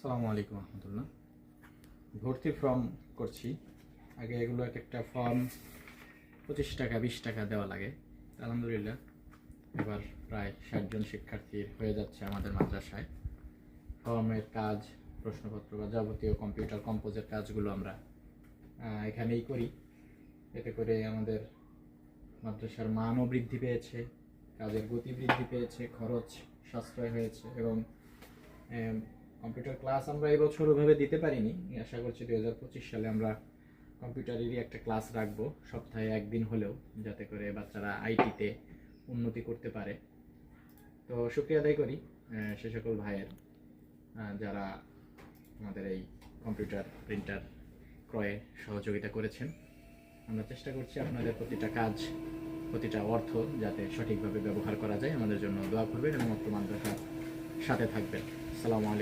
আসসালামু আলাইকুম রহমতুল্লাহ। ভর্তি ফর্ম করছি। আগে এগুলো এক একটা ফর্ম পঁচিশ টাকা, বিশ টাকা দেওয়া লাগে। আলহামদুলিল্লাহ, এবার প্রায় ষাটজন শিক্ষার্থীর হয়ে যাচ্ছে আমাদের মাদ্রাসায়। ফর্মের কাজ, প্রশ্নপত্র বা যাবতীয় কম্পিউটার কম্পোজের কাজগুলো আমরা এখানেই করি। এতে করে আমাদের মাদ্রাসার মানও বৃদ্ধি পেয়েছে, কাজের গতি বৃদ্ধি পেয়েছে, খরচ সাশ্রয় হয়েছে এবং কম্পিউটার ক্লাস আমরা এবছর ওভাবে দিতে পারিনি। আশা করছি দু হাজার পঁচিশ সালে আমরা কম্পিউটারেরই একটা ক্লাস রাখব সপ্তাহে একদিন হলেও, যাতে করে বাচ্চারা আইটিতে উন্নতি করতে পারে। তো শুক্রিয়া আদায় করি সে সকল ভাইয়ের যারা আমাদের এই কম্পিউটার প্রিন্টার ক্রয়ে সহযোগিতা করেছেন। আমরা চেষ্টা করছি আপনাদের প্রতিটা কাজ, প্রতিটা অর্থ যাতে সঠিকভাবে ব্যবহার করা যায়। আমাদের জন্য দোয়া করবেন এবং মাদ্রাসার সাথে থাকবেন। আসসালামু আলাইকুম।